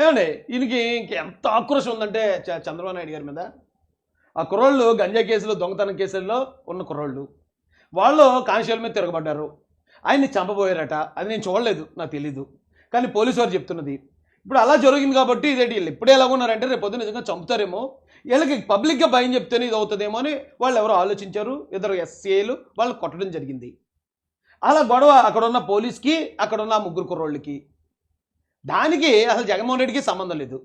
ఏమండి ఈయనకి ఇంకెంత ఆక్రోషం ఉందంటే చంద్రబాబు నాయుడు గారి మీద. ఆ కుర్రోళ్ళు గంజా కేసులు దొంగతనం కేసుల్లో ఉన్న కుర్రోళ్ళు. వాళ్ళు కానిస్టేబుల్ మీద తిరగబడ్డారు. ఆయన్ని చంపబోయారట. అది నేను చూడలేదు నాకు తెలీదు. కానీ పోలీసు వారు చెప్తున్నది. ఇప్పుడు అలా జరిగింది కాబట్టి ఇదేంటి వీళ్ళు ఇప్పుడే ఎలా ఉన్నారంటే రేపు పొద్దున్న నిజంగా చంపుతారేమో. వీళ్ళకి పబ్లిక్గా భయం చెప్తేనే ఇది అవుతుందేమో అని వాళ్ళు ఎవరో ఆలోచించారు. ఇద్దరు ఎస్సీఏలు వాళ్ళు కొట్టడం జరిగింది. అలా గొడవ అక్కడ ఉన్న పోలీస్కి అక్కడ ఉన్న ముగ్గురు కుర్రోళ్ళకి. దానికి అసలు జగన్మోహన్ రెడ్డికి సంబంధం లేదు.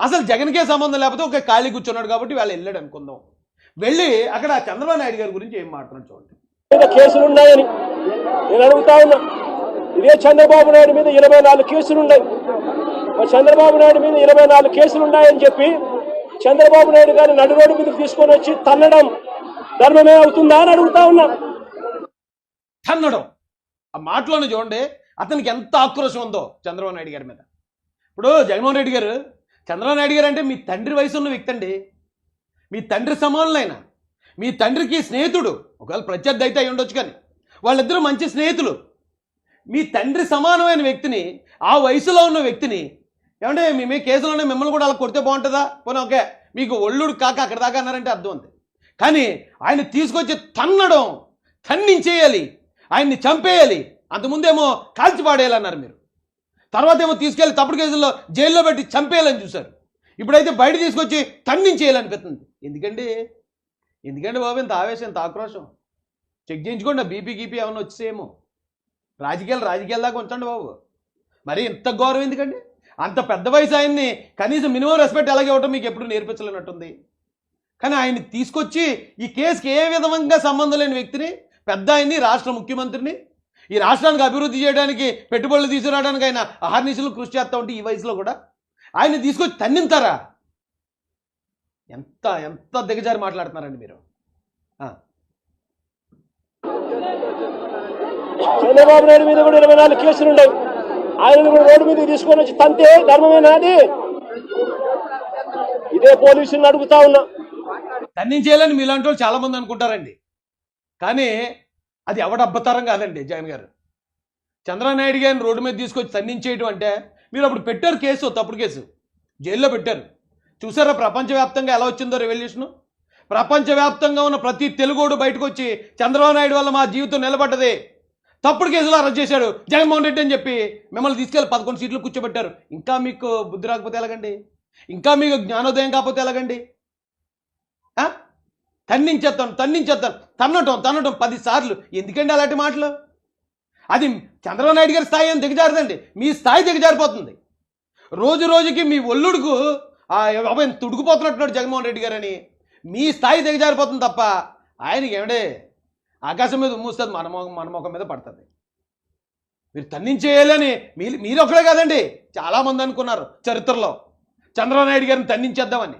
అసలు జగన్కే సంబంధం లేకపోతే ఒక ఖాళీ కూర్చున్నాడు కాబట్టి వాళ్ళు వెళ్ళాడు అనుకుందాం. వెళ్ళి అక్కడ చంద్రబాబు నాయుడు గారి గురించి ఏం మాట్లాడుతున్నాడు చూడండి. మీద కేసులు ఉన్నాయని నేను అడుగుతా ఉన్నా. ఇదే చంద్రబాబు నాయుడు మీద ఇరవై నాలుగు కేసులు ఉన్నాయి. మరి చంద్రబాబు నాయుడు మీద ఇరవై నాలుగు కేసులు ఉన్నాయని చెప్పి చంద్రబాబు నాయుడు గారిని నడు రోడ్డు మీదకి తీసుకొని వచ్చి తన్నడం ధర్మమే అవుతుందా అని అడుగుతా ఉన్నా. తన్నడం. ఆ మాటలోనే చూడండి. అతనికి ఎంత ఆక్రోశం ఉందో చంద్రబాబు నాయుడు గారి మీద. ఇప్పుడు జగన్మోహన్ రెడ్డి గారు చంద్రబాబు నాయుడు గారు అంటే మీ తండ్రి వయసు ఉన్న వ్యక్తి అండి మీ తండ్రి సమానులైన మీ తండ్రికి స్నేహితుడు ఒకవేళ ప్రత్యర్థి అయితే అయి ఉండొచ్చు కానీ వాళ్ళిద్దరూ మంచి స్నేహితులు. మీ తండ్రి సమానమైన వ్యక్తిని ఆ వయసులో ఉన్న వ్యక్తిని ఏమంటే మీ మీ కేసులోనే మిమ్మల్ని కూడా అలా కొడితే బాగుంటుందా? పోనీ ఓకే మీకు ఒళ్ళుడు కాక అక్కడ దాకా అన్నారంటే అర్థం ఉంది. కానీ ఆయన తీసుకొచ్చి తన్నడం తన్నించేయాలి ఆయన్ని చంపేయాలి అంతకుముందేమో కాల్చి పాడేయాలన్నారు మీరు. తర్వాత ఏమో తీసుకెళ్ళి తప్పుడు కేసుల్లో జైల్లో పెట్టి చంపేయాలని చూశారు. ఇప్పుడైతే బయట తీసుకొచ్చి తన్నించేయాలనిపిస్తుంది ఎందుకండి? ఎందుకండి బాబు ఇంత ఆవేశం ఇంత ఆక్రోశం? చెక్ చేయించుకోండి బీపీ గీపీ ఏమైనా వచ్చేమో రాజకీయాలు రాజకీయాల దాకా ఉంచండి బాబు. మరి ఇంత గౌరవం ఎందుకండి? అంత పెద్ద వయసు ఆయన్ని కనీసం మినిమం రెస్పెక్ట్ ఎలాగే ఇవ్వటం మీకు ఎప్పుడు నేర్పించలేనట్టుంది? కానీ ఆయన్ని తీసుకొచ్చి ఈ కేసుకి ఏ విధంగా సంబంధం లేని వ్యక్తిని పెద్ద ఆయన్ని రాష్ట్ర ముఖ్యమంత్రిని ఈ రాష్ట్రానికి అభివృద్ధి చేయడానికి పెట్టుబడులు తీసుకురావడానికి ఆయన అహర్నిశలు కృషి చేస్తూ ఉంటే ఈ వయసులో కూడా ఆయన్ని తీసుకొచ్చి తన్నింతారా? ఎంత ఎంత దిగజారి మాట్లాడుతున్నారండి మీరు? చంద్రబాబు నాయుడు మీద కూడా ఇరవై నాలుగు కేసులు ఉన్నాయి ఆయన కూడా రోడ్డు మీద తీసుకొని వచ్చి తంతే ధర్మమేనా అది ఇదే పోలీసులను అడుగుతా ఉన్నా. తన్నించేయాలని మీలాంటి వాళ్ళు చాలా మంది అనుకుంటారండి. కానీ అది ఎవడబ్బతరం కాదండి జగన్ గారు. చంద్రనాయుడు గారిని రోడ్డు మీద తీసుకొచ్చి తన్నించేయడం అంటే మీరు అప్పుడు పెట్టారు కేసు తప్పుడు కేసు. జైల్లో పెట్టారు. చూసారా ప్రపంచవ్యాప్తంగా ఎలా వచ్చిందో రెవల్యూషను ప్రపంచవ్యాప్తంగా ఉన్న ప్రతి తెలుగోడు బయటకు వచ్చి చంద్రబాబు నాయుడు వల్ల మా జీవితం నిలబడ్డది. తప్పుడు కేసులో అరెస్ట్ చేశాడు జగన్మోహన్ రెడ్డి అని చెప్పి మిమ్మల్ని తీసుకెళ్ళి పదకొండు సీట్లు కూర్చోబెట్టారు. ఇంకా మీకు బుద్ధి రాకపోతే ఎలాగండి? ఇంకా మీకు జ్ఞానోదయం కాకపోతే ఎలాగండి? తన్నించేద్దాం తన్నించేద్దాం తన్నటం తన్నటం పది సార్లు ఎందుకండి అలాంటి మాటలు? అది చంద్రబాబు నాయుడు గారి స్థాయి ఏం దిగజారదండి? మీ స్థాయి దిగజారిపోతుంది. రోజు రోజుకి మీ ఒల్లుడుకు ఆ తుడుకుపోతున్నట్టున్నాడు జగన్మోహన్ రెడ్డి గారని. మీ స్థాయి దిగజారిపోతుంది తప్ప ఆయనకి ఏమిడే? ఆకాశం మీద మూస్తుంది మన మొహం మన ముఖం మీద పడుతుంది. మీరు తన్నించేయాలని మీరు మీరొక్కడే కదండి. కాదండి చాలామంది అనుకున్నారు చరిత్రలో. చంద్రబాబు నాయుడు గారిని తన్నించేద్దామని.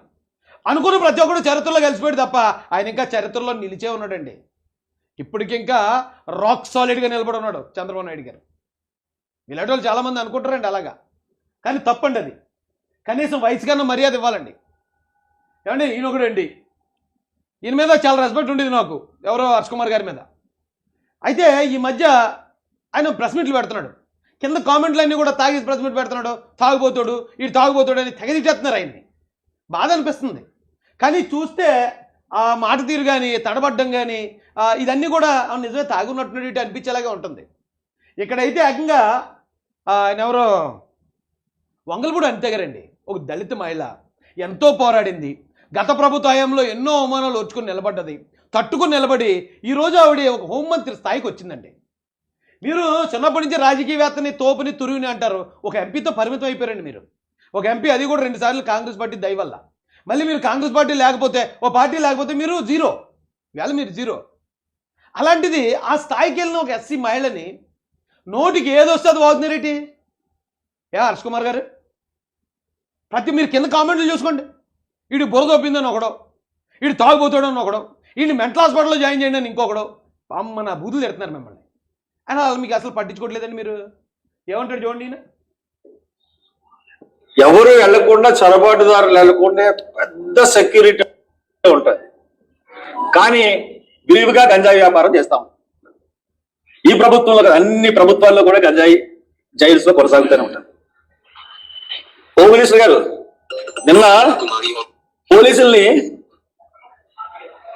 అనుకున్న ప్రతి ఒక్కడు చరిత్రలో కలిసిపోయాడు తప్ప ఆయన ఇంకా చరిత్రలో నిలిచే ఉన్నాడండి. ఇప్పటికింకా రాక్ సాలిడ్గా నిలబడి ఉన్నాడు చంద్రబాబు నాయుడు గారు. ఇలాంటి వాళ్ళు చాలామంది అనుకుంటారండి అలాగా. కానీ తప్పండి అది. కనీసం వయసు కన్నా మర్యాద ఇవ్వాలండి. ఏమండి ఈయన ఒకడండి ఈయన మీద చాలా రెస్పెక్ట్ ఉండేది నాకు ఎవరో హర్ష్ కుమార్ గారి మీద. అయితే ఈ మధ్య ఆయన ప్రెస్ మీట్లు పెడుతున్నాడు. కింద కామెంట్లు అన్నీ కూడా తాగి ప్రెస్ మీట్ పెడుతున్నాడు. తాగుబోతాడు ఇటు తాగుబోతాడు అని తెగదిచ్చేస్తున్నారు ఆయన్ని. బాధ అనిపిస్తుంది. కానీ చూస్తే ఆ మాట తీరు కానీ తడబడ్డం కానీ ఇదన్నీ కూడా నిజమే తాగున్నట్టున్నాడు అనిపించేలాగే ఉంటుంది. ఇక్కడైతే ఏకంగా ఆయన ఎవరో వంగలపూడి అంతే గారండి. ఒక దళిత మహిళ. ఎంతో పోరాడింది. గత ప్రభుత్వ హయాంలో ఎన్నో అవమానాలు వచ్చుకుని నిలబడ్డది. తట్టుకుని నిలబడి ఈరోజు ఆవిడ ఒక హోంమంత్రి స్థాయికి వచ్చిందండి. మీరు చిన్నప్పటి నుంచి రాజకీయవేత్తని తోపుని తురువుని అంటారు. ఒక ఎంపీతో పరిమితం అయిపోయారండి మీరు. ఒక ఎంపీ అది కూడా రెండుసార్లు కాంగ్రెస్ పార్టీ దయవల్ల మళ్ళీ మీరు కాంగ్రెస్ పార్టీ లేకపోతే ఓ పార్టీ లేకపోతే మీరు జీరో. వేళ మీరు జీరో. అలాంటిది ఆ స్థాయికి వెళ్ళిన ఒక ఎస్సీ మహిళని నోటికి ఏదొస్తే అది వాగుతున్నారేటి ఏ హర్ష్ కుమార్ గారు? ప్రతి మీరు కింద కామెంట్లు చూసుకోండి. వీడు బురద ఒప్పిందని ఒకడో వీడు తాగుపోతాడని ఒకడో వీడిని మెంటల్ హాస్పిటల్లో జాయిన్ చేయండి అని ఇంకొకడో. అమ్మ నా బూతులు తిడుతున్నారు మిమ్మల్ని. అయినా వాళ్ళు మీకు అసలు పట్టించుకోవట్లేదండి మీరు. ఏమంటాడు చూడండి ఈయన? ఎవరు వెళ్ళకుండా చొరబాటుదారులు వెళ్ళకుండా పెద్ద సెక్యూరిటీ ఉంటుంది. కానీ విరివిగా గంజాయి వ్యాపారం చేస్తాం ఈ ప్రభుత్వంలో అన్ని ప్రభుత్వాల్లో కూడా గంజాయి జైల్స్లో కొనసాగుతూనే ఉంటారు హోమ్ మినిస్టర్ గారు నిన్న పోలీసుల్ని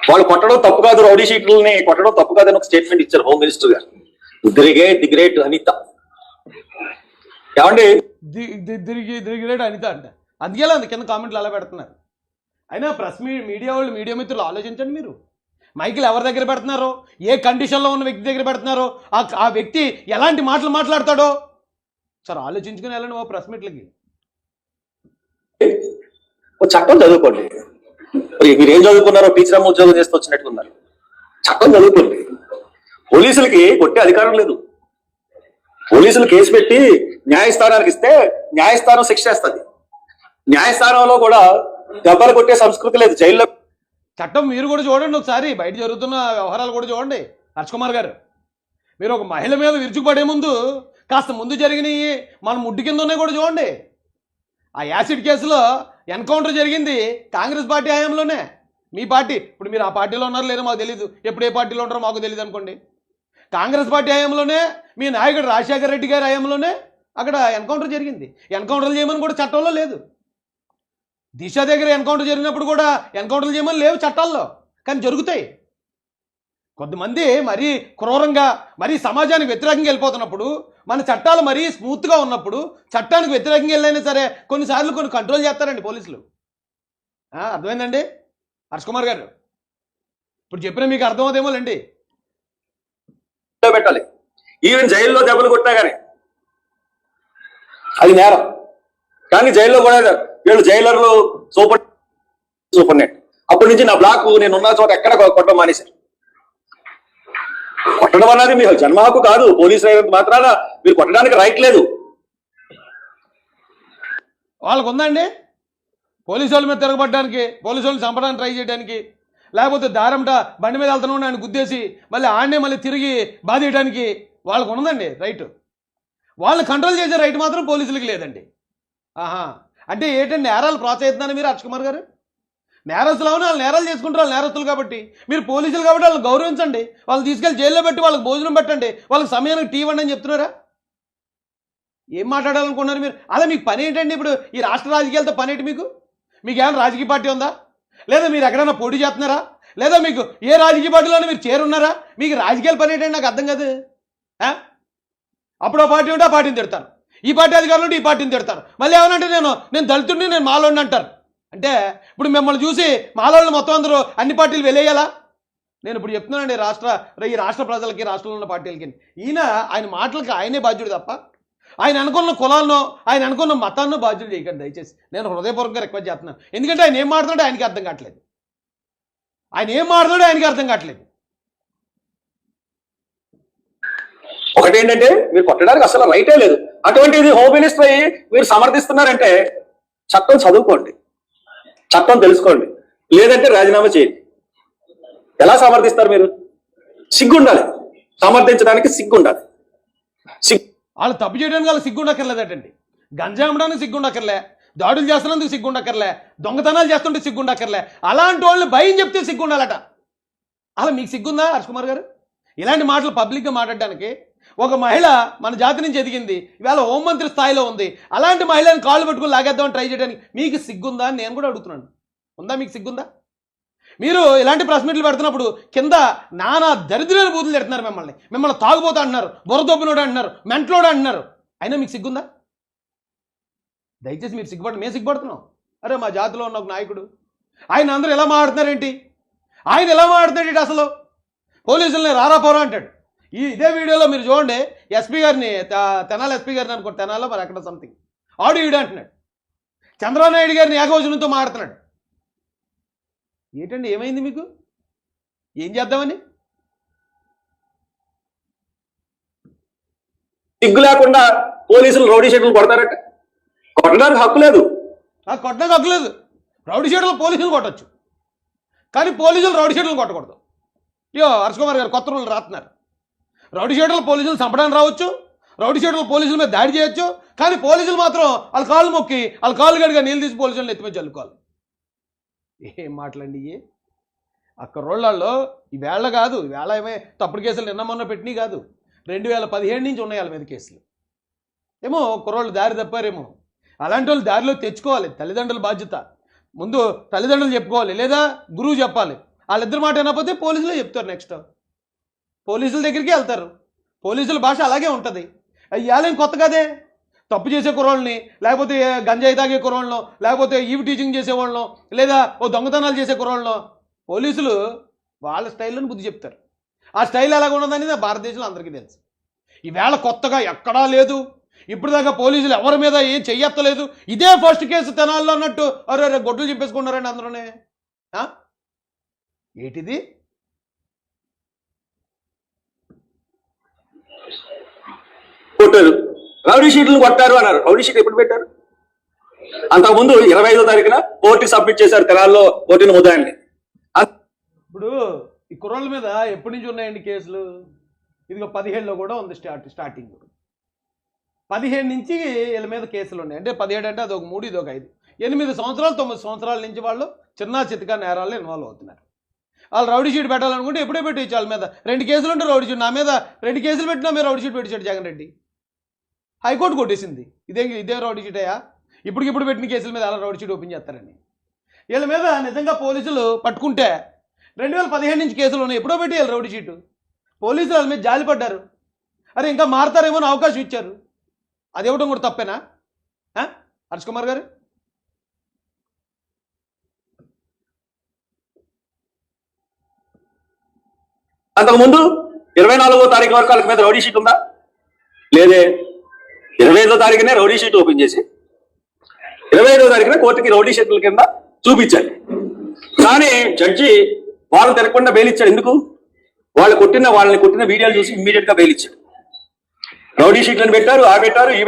వాళ్ళు కొట్టడం తప్పు కాదు రౌడీ షీట్లని కొట్టడం తప్పు కాదు అని ఒక స్టేట్మెంట్ ఇచ్చారు హోమ్ మినిస్టర్ గారు. The great the great Anitha. ఏమండి? తిరిగి తిరిగిరేడు అనిత అంట. అందుకే అంత కింద కామెంట్లు అలా పెడుతున్నారు. అయినా ప్రెస్ మీ మీడియా వాళ్ళు మీడియా మిత్రులు ఆలోచించండి మీరు. మైకిల్ ఎవరి దగ్గర పెడుతున్నారో? ఏ కండిషన్లో ఉన్న వ్యక్తి దగ్గర పెడుతున్నారో? ఆ వ్యక్తి ఎలాంటి మాటలు మాట్లాడతాడో? సార్ ఆలోచించుకుని వెళ్ళండి ఓ ప్రెస్ మీట్లకి. ఓ చట్టం చదువుకోండి. మీరు ఏం చదువుకున్నారో టీచర్ అమ్మ ఉద్యోగం చేస్తూ వచ్చినట్టుకున్నారు చట్టం చదువుకోండి. పోలీసులకి కొట్టే అధికారం లేదు. పోలీసులు కేసు పెట్టి న్యాయస్థానానికి ఇస్తే న్యాయస్థానం శిక్ష వేస్తుంది. న్యాయస్థానంలో కూడా దెబ్బలు కొట్టే సంస్కృతి లేదు జైల్లో. చట్టం మీరు కూడా చూడండి ఒకసారి బయట జరుగుతున్న వ్యవహారాలు కూడా చూడండి. హర్ష్ కుమార్ గారు మీరు ఒక మహిళ మీద విరుచుకుపడే ముందు కాస్త ముందు జరిగినవి మన ముడ్డు కింద ఉన్నాయి కూడా చూడండి. ఆ యాసిడ్ కేసులో ఎన్కౌంటర్ జరిగింది కాంగ్రెస్ పార్టీ హయాంలోనే. మీ పార్టీ ఇప్పుడు మీరు ఆ పార్టీలో ఉన్నారో లేదో మాకు తెలియదు ఎప్పుడు ఏ పార్టీలో ఉంటారో మాకు తెలియదు అనుకోండి. కాంగ్రెస్ పార్టీ హయాంలోనే మీ నాయకుడు రాజశేఖర రెడ్డి గారి హయాంలోనే అక్కడ ఎన్కౌంటర్ జరిగింది. ఎన్కౌంటర్లు చేయమని కూడా చట్టంలో లేదు. దిశ దగ్గర ఎన్కౌంటర్ జరిగినప్పుడు కూడా ఎన్కౌంటర్లు చేయమని లేవు చట్టాల్లో కానీ జరుగుతాయి. కొంతమంది మరీ క్రూరంగా మరీ సమాజానికి వ్యతిరేకంగా వెళ్ళిపోతున్నప్పుడు మన చట్టాలు మరీ స్మూత్గా ఉన్నప్పుడు చట్టానికి వ్యతిరేకంగా వెళ్ళైనా సరే కొన్నిసార్లు కొన్ని కంట్రోల్ చేస్తారండి పోలీసులు. అర్థమైందండి? హర్ష్ కుమార్ గారు ఇప్పుడు చెప్పిన మీకు అర్థమవుతేమోలేండి జైల్లో పెట్టాలి. ఈవెన్ జైల్లో దెబ్బలు కొట్టినా కానీ అది నేరం. కానీ జైల్లో కూడా వీళ్ళు జైలర్లు సూపర్ సూపర్ నెట్ అప్పటి నుంచి నా బ్లాక్ నేను ఉన్న చోట ఎక్కడ కొట్టడం మానేశారు. కొట్టడం అన్నది మీ జన్మ హక్కు కాదు. పోలీసు అయినంత మాత్రాన మీరు కొట్టడానికి రైట్ లేదు. వాళ్ళకు ఉందండి పోలీసు వాళ్ళ మీద తిరగబడడానికి పోలీసు వాళ్ళని చంపడానికి ట్రై చేయడానికి లేకపోతే దారంట బండి మీద వెళ్తాను ఆయన గుద్దేసి మళ్ళీ ఆడనే మళ్ళీ తిరిగి బాధేయడానికి వాళ్ళకు ఉన్నదండి రైట్. వాళ్ళని కంట్రోల్ చేసే రైట్ మాత్రం పోలీసులకి లేదండి. ఆహా. అంటే ఏంటంటే నేరాలు ప్రోత్సహిస్తున్నాను మీరు అక్ష కుమార్ గారు? నేరస్తులు అవును? వాళ్ళు నేరాలు చేసుకుంటారు వాళ్ళు నేరస్తులు కాబట్టి. మీరు పోలీసులు కాబట్టి వాళ్ళని గౌరవించండి. వాళ్ళు తీసుకెళ్ళి జైల్లో పెట్టి వాళ్ళకి భోజనం పెట్టండి. వాళ్ళకి సమయానికి టీ ఇవ్వండి అని చెప్తున్నారా? ఏం మాట్లాడాలనుకున్నారు మీరు? అలా మీకు పని ఏంటండి ఇప్పుడు ఈ రాష్ట్ర రాజకీయాలతో పని ఏంటి మీకు? మీకు ఏమైనా రాజకీయ పార్టీ ఉందా? లేదా మీరు ఎక్కడైనా పోటీ చేస్తున్నారా? లేదా మీకు ఏ రాజకీయ పార్టీలోనే మీరు చేరున్నారా? మీకు రాజకీయాలు పని ఏంటంటే నాకు అర్థం కాదు. అప్పుడు ఆ పార్టీ ఉంటే ఆ పార్టీని తిడతాను ఈ పార్టీ అధికారులు ఉంటే ఈ పార్టీని తిడతారు. మళ్ళీ ఏమనంటే నేను నేను దళితుడిని నేను మాలోడిని అంటారు. అంటే ఇప్పుడు మిమ్మల్ని చూసి మాలోళ్ళు మొత్తం అందరూ అన్ని పార్టీలు వెళ్ళేయాలా నేను ఇప్పుడు చెప్తున్నానండి రాష్ట్ర ఈ రాష్ట్ర ప్రజలకి రాష్ట్రంలో ఉన్న పార్టీలకి. ఈయన ఆయన మాటలకి ఆయనే బాధ్యుడు తప్ప ఆయన అనుకున్న కులాలను ఆయన అనుకున్న మతాన్ని బాధ్యులు చేయకండి దయచేసి. నేను హృదయపూర్వకంగా రిక్వెస్ట్ చేస్తున్నాను. ఎందుకంటే ఆయన ఏం మాట్లాడో ఆయనకి అర్థం కావట్లేదు. ఆయన ఏం మాట్లాడో ఆయనకి అర్థం కావట్లేదు. ఒకటి ఏంటంటే మీరు కొట్టడానికి అసలు రైటే లేదు. అటువంటిది హోమ్ మినిస్టర్ అయ్యి మీరు సమర్థిస్తున్నారంటే చట్టం చదువుకోండి. చట్టం తెలుసుకోండి. లేదంటే రాజీనామా చేయండి. ఎలా సమర్థిస్తారు మీరు? సిగ్గుండాలి. సమర్థించడానికి సిగ్గుండాలి. సిగ్గు వాళ్ళు తప్పు చేయడానికి వాళ్ళు సిగ్గుండక్కర్లేదటండి గంజా అమ్మడానికి సిగ్గుండక్కర్లే దాడులు చేస్తున్నందుకు సిగ్గుండక్కర్లే దొంగతనాలు చేస్తుంటే సిగ్గుండక్కర్లే అలాంటి వాళ్ళని భయం చెప్తే సిగ్గుండాలట అలా మీకు సిగ్గుందా హర్ష్ కుమార్ గారు? ఇలాంటి మాటలు పబ్లిక్గా మాట్లాడడానికి ఒక మహిళ మన జాతి నుంచి ఎదిగింది ఇవాళ హోంమంత్రి స్థాయిలో ఉంది అలాంటి మహిళని కాళ్ళు పట్టుకుని లాగేద్దామని ట్రై చేయడానికి మీకు సిగ్గుందా అని నేను కూడా అడుగుతున్నాను. ఉందా మీకు సిగ్గుందా? మీరు ఇలాంటి ప్రెస్ మీట్లు పెడుతున్నప్పుడు కింద నానా దరిద్రమైన బూతులు పెడుతున్నారు మిమ్మల్ని. మిమ్మల్ని తాగుబోతా అంటున్నారు బుర్రదొబ్బినోడు అంటున్నారు మెంట్లోడు అంటున్నారు. అయినా మీకు సిగ్గుందా? దయచేసి మీరు సిగ్గుపడ మేము సిగ్గుపడుతున్నాం. అరే మా జాతిలో ఉన్న ఒక నాయకుడు. ఆయన అందరూ ఎలా మాట్లాడుతున్నారేంటి? ఆయన ఎలా మాట్లాడుతున్నాడు అసలు? పోలీసుల్ని రారా పోరా అంటాడు. ఈ ఇదే వీడియోలో మీరు చూడండి ఎస్పీ గారిని తెనాలి ఎస్పీ గారిని అనుకో తెనాలో మరి అక్కడ సంథింగ్ ఆడు ఈడు అంటున్నాడు. చంద్రబాబు నాయుడు గారిని ఏకవచనంతో మాట్లాడుతున్నాడు. ఏంటండి ఏమైంది మీకు? ఏం చేద్దామని? సిగ్గు లేకుండా పోలీసులు రౌడీ షీట్లు కొడతారట. కొట్టడానికి హక్కు లేదు. నాకు కొట్టడానికి హక్కులేదు రౌడీ షీటర్లు పోలీసులు కొట్టచ్చు. కానీ పోలీసులు రౌడీ షీటర్లు కొట్టకూడదు. అయ్యో హర్ష కుమార్ గారు కొత్త రూల్ రాస్తున్నారు రౌడీ షీటర్లు పోలీసులు చంపడానికి రావచ్చు. రౌడీ షీటర్లు పోలీసుల మీద దాడి చేయొచ్చు. కానీ పోలీసులు మాత్రం వాళ్ళ కాళ్ళు మొక్కి వాళ్ళ కాళ్ళు గడిగా నీళ్ళు తీసి పోలీసులను ఎత్తిమే చల్లుకోవాలి. ఏం మాటలండి ఇవి అక్కడ రోళ్ళల్లో ఈ కాదు ఈవేళ వేళ ఏమే తప్పుడు కేసులు నిన్న మొన్న పెట్టినవి కాదు. రెండు వేల పదిహేడు నుంచి ఉన్నాయి వాళ్ళ మీద కేసులు. ఏమో కుర్రోళ్ళు దారి తప్పారేమో. అలాంటి వాళ్ళు దారిలో తెచ్చుకోవాలి తల్లిదండ్రుల బాధ్యత. ముందు తల్లిదండ్రులు చెప్పుకోవాలి లేదా గురువు చెప్పాలి. వాళ్ళిద్దరు మాట వినకపోతే పోలీసులే చెప్తారు నెక్స్ట్. పోలీసుల దగ్గరికి వెళ్తారు. పోలీసుల భాష అలాగే ఉంటుంది. అయ్యాలేం కొత్త కదే తప్పు చేసే కుర్రోళ్ళని లేకపోతే గంజాయి తాగే కుర్రోళ్ళను లేకపోతే ఈవి టీచింగ్ చేసేవాళ్ళను లేదా ఓ దొంగతనాలు చేసే కుర్రోళ్ళను పోలీసులు వాళ్ళ స్టైల్లోని బుద్ధి చెప్తారు. ఆ స్టైల్ ఎలాగ ఉన్నదనేది భారతదేశంలో అందరికీ తెలుసు. ఈవేళ కొత్తగా ఎక్కడా లేదు. ఇప్పటిదాకా పోలీసులు ఎవరి మీద ఏం చెయ్యత్తలేదు. ఇదే ఫస్ట్ కేసు తెనాల్లో అన్నట్టు అరే అరే గొడ్లు చెప్పేసుకున్నారండి అందరూనే. ఏటిది ఏంటిది? కొట్టారు. రౌడీ షీట్లు కొట్టారు అన్నారు. రౌడీ షీట్ ఎప్పుడు పెట్టారు? అంతకుముందు ఇరవై ఐదో తారీఖున కోర్టుకి సబ్మిట్ చేశారు తెరాల్లో కోర్టుని ముద్దాయిల్ని. ఇప్పుడు ఈ కుర్రోళ్ళ మీద ఎప్పటి నుంచి ఉన్నాయండి కేసులు? ఇదిగో పదిహేడులో కూడా ఉంది స్టార్ట్ స్టార్టింగ్. పదిహేడు నుంచి వీళ్ళ మీద కేసులు ఉన్నాయి. అంటే పదిహేడు అంటే అదొక మూడు ఇది ఒక ఐదు. ఎనిమిది సంవత్సరాలు తొమ్మిది సంవత్సరాల నుంచి వాళ్ళు చిన్న చితక నేరాల్లో ఇన్వాల్వ్ అవుతున్నారు. వాళ్ళు రౌడీ షీట్ పెట్టాలనుకుంటే ఎప్పుడే పెట్టేయచ్చు వాళ్ళ మీద. రెండు కేసులు ఉంటే రౌడీ షీట్. నా మీద రెండు కేసులు పెట్టినా మీరు రౌడీ షీట్ పెట్టించాడు జగన్ రెడ్డి. హైకోర్టు కొట్టేసింది. ఇదే ఇదే రౌడీ షీట్ ఇప్పటికిప్పుడు పెట్టిన కేసుల మీద అలా రౌడీ చీట్ ఓపెన్ చేస్తారని. వీళ్ళ మీద నిజంగా పోలీసులు పట్టుకుంటే రెండు వేల పదిహేను నుంచి కేసులు ఉన్నాయి. ఎప్పుడో పెట్టి వీళ్ళు రౌడీ చీటు. పోలీసులు వాళ్ళ మీద జాలి పడ్డారు. అరే ఇంకా మారతారేమో అని అవకాశం ఇచ్చారు. అది ఇవ్వడం కూడా తప్పేనా? హర్ష్ కుమార్ గారు? అంతకుముందు ఇరవై నాలుగో తారీఖు వరకు వాళ్ళ మీద రౌడీ షీట్ ఉందా? లేదే. ఇరవై ఐదో తారీఖునే రౌడీ షీట్ ఓపెన్ చేసి ఇరవై ఐదో తారీఖున కోర్టుకి రౌడీ షీట్ల కింద చూపించాలి. కానీ జడ్జి వాళ్ళు తిరగకుండా బెయిల్ ఇచ్చాడు. ఎందుకు? వాళ్ళు కొట్టిన వాళ్ళని కొట్టిన వీడియోలు చూసి ఇమ్మీడియట్గా బెయిల్ ఇచ్చాడు. రౌడీ షీట్లను పెట్టారు ఆ పెట్టారు ఈ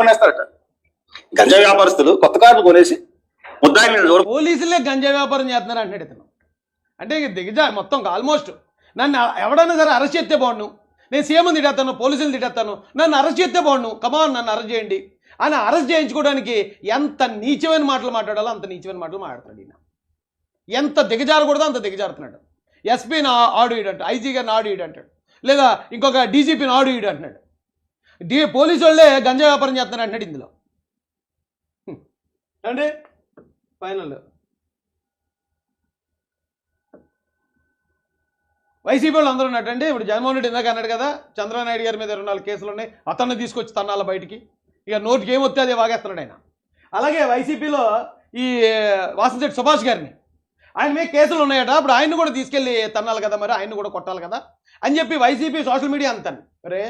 పెట్టారట గంజా వ్యాపారస్తులు కొత్త కార్లు కొనేసి ముద్దాయిల పోలీసులే గంజా వ్యాపారం చేస్తున్నారు అంటాడు ఇతను. అంటే దిగజా మొత్తం ఆల్మోస్ట్ నన్ను ఎవడన్నా సరే అరెస్ట్ చేస్తే బాగుండు. నేను సీఎం తిట్టేస్తాను పోలీసులు తిట్టేస్తాను. నన్ను అరెస్ట్ చేస్తే బాగుండు. కమాన్ నన్ను అరెస్ట్ చేయండి. అని అరెస్ట్ చేయించుకోవడానికి ఎంత నీచమైన మాటలు మాట్లాడాలో అంత నీచమైన మాటలు మాట్లాడుతున్నాడు ఈయన. ఎంత దిగజారకూడదో అంత దిగజారుతున్నాడు. ఎస్పీని ఆడు ఇడంట ఐజీ గారిని ఆడు ఇడంటాడు లేదా ఇంకొక డీజీపీని ఆడు ఇడు అంటున్నాడు. డి పోలీసు వాళ్ళే గంజా వ్యాపారం చేస్తున్నారు అంటున్నాడు ఇందులో అంటే ఫైనల్ వైసీపీ వాళ్ళు అందరూ ఉన్నట్టండి ఇప్పుడు జగన్మోహన్ రెడ్డి ఇందాక అన్నాడు కదా చంద్రబాబు నాయుడు గారి మీద ఇరవై నాలుగు కేసులు ఉన్నాయి అతన్ని తీసుకొచ్చి తన్నాల బయటికి. ఇక నోటికి ఏమొస్తే అదే వాగేస్తున్నాడు ఆయన. అలాగే వైసీపీలో ఈ వాసంశెట్టి సుభాష్ గారిని. ఆయన మీద కేసులు ఉన్నాయట అప్పుడు ఆయన్ని కూడా తీసుకెళ్ళి తన్నాలి కదా మరి ఆయన్ని కూడా కొట్టాలి కదా అని చెప్పి వైసీపీ సోషల్ మీడియా అంతాను. మరే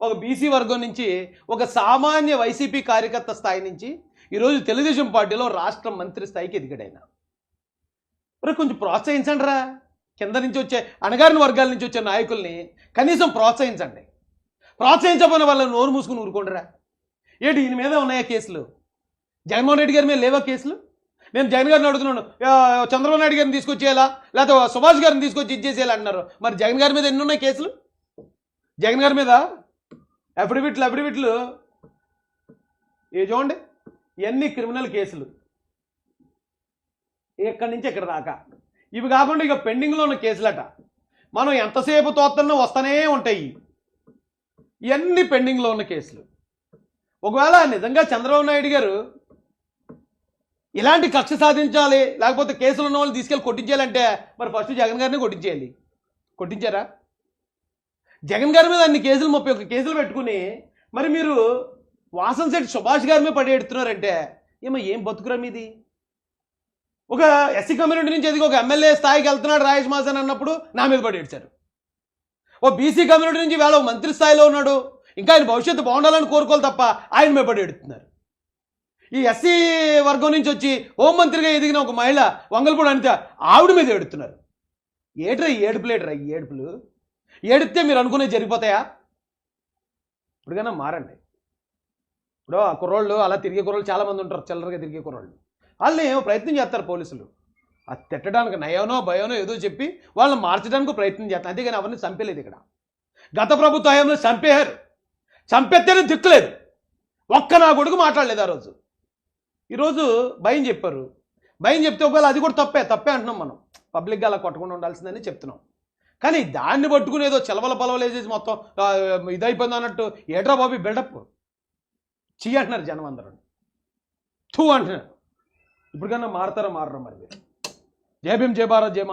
ఒక బీసీ వర్గం నుంచి ఒక సామాన్య వైసీపీ కార్యకర్త స్థాయి నుంచి ఈరోజు తెలుగుదేశం పార్టీలో రాష్ట్ర మంత్రి స్థాయికి ఎదిగాడు ఆయన. మరి కొంచెం ప్రోత్సహించండి రా కింద నుంచి వచ్చే అణగారిన వర్గాల నుంచి వచ్చే నాయకుల్ని కనీసం ప్రోత్సహించండి. ప్రోత్సహించకపోయిన వాళ్ళని నోరు మూసుకుని ఊరుకోండిరా. ఏంటి ఈయన మీద ఉన్నాయా కేసులు? జగన్మోహన్ రెడ్డి గారి మీద లేవా కేసులు? నేను జగన్ గారిని అడుగుతున్నాను చంద్రబాబు నాయుడు గారిని తీసుకొచ్చేయాలా? లేకపోతే సుభాష్ గారిని తీసుకొచ్చి ఇచ్చేసేయాలి అంటున్నారు. మరి జగన్ గారి మీద ఎన్ని ఉన్నాయి కేసులు? జగన్ గారి మీద? అఫిడవిట్లు అఫిడవిట్లు. ఏ చూడండి ఇవన్నీ క్రిమినల్ కేసులు? ఇక్కడి నుంచి ఇక్కడ దాకా ఇవి కాకుండా ఇక పెండింగ్లో ఉన్న కేసులట. మనం ఎంతసేపు తోస్తున్నా వస్తూనే ఉంటాయి. ఇవన్నీ పెండింగ్లో ఉన్న కేసులు. ఒకవేళ నిజంగా చంద్రబాబు నాయుడు గారు ఇలాంటి కక్ష సాధించాలి లేకపోతే కేసులు ఉన్న వాళ్ళు తీసుకెళ్ళి కొట్టించాలంటే మరి ఫస్ట్ జగన్ గారిని కొట్టించేయాలి. కొట్టించారా? జగన్ గారి మీద అన్ని కేసులు ముప్పై ఒక్క కేసులు పెట్టుకుని మరి మీరు వాసన్ శెట్టి సుభాష్ గారి మీద పడేడుతున్నారంటే ఏమో ఏం బతుకురా మీది? ఒక ఎస్సీ కమ్యూనిటీ నుంచి ఎదిగి ఒక ఎమ్మెల్యే స్థాయికి వెళ్తున్నాడు రాయేష్ మాసన్ అన్నప్పుడు నా మీద పడి ఏడ్చారు. ఓ బీసీ కమ్యూనిటీ నుంచి వేళ మంత్రి స్థాయిలో ఉన్నాడు. ఇంకా ఆయన భవిష్యత్తు బాగుండాలని కోరుకోవాలి తప్ప ఆయన మీద పడేడుతున్నారు ఈ ఎస్సీ వర్గం నుంచి వచ్చి హోంమంత్రిగా ఎదిగిన ఒక మహిళ వంగల్పూడి అనిత ఆవిడ మీద ఏడుతున్నారు. ఏట్రా ఈ ఏడుపులు ఏట్రా ఈ ఏడుపులు? ఏడితే మీరు అనుకునే జరిగిపోతాయా? ఇప్పుడుగానే మారండి. ఇప్పుడు ఆ కుర్రోళ్ళు అలా తిరిగే కుర్రోళ్ళు చాలామంది ఉంటారు. చిల్లరగా తిరిగే కుర్రోళ్ళు. వాళ్ళని ఏమో ప్రయత్నం చేస్తారు పోలీసులు. అది తిట్టడానికి నయోనో భయోనో ఏదో చెప్పి వాళ్ళని మార్చడానికి ప్రయత్నం చేస్తారు. అంతేగాని ఎవరిని చంపేలేదు ఇక్కడ. గత ప్రభుత్వ హయాంలో చంపేశారు. చంపేస్తేనే దిక్కులేదు. ఒక్క నా కొడుకు మాట్లాడలేదు ఆ రోజు. ఈరోజు భయం చెప్పారు. భయం చెప్తే ఒకవేళ అది కూడా తప్పే తప్పే అంటున్నాం మనం. పబ్లిక్గా అలా కొట్టకుండా ఉండాల్సిందని చెప్తున్నాం. కానీ దాన్ని పట్టుకుని ఏదో చిలవల వేసేసి మొత్తం ఇదైపోయింది అన్నట్టు ఏట్రా బాబు బిల్డప్? చీ అంటున్నారు జనం అందరూ. టూ అంటున్నారు. ఇప్పటికన్నా మారతారా మారరా మరి జై భీమ్ జై భారత్ జై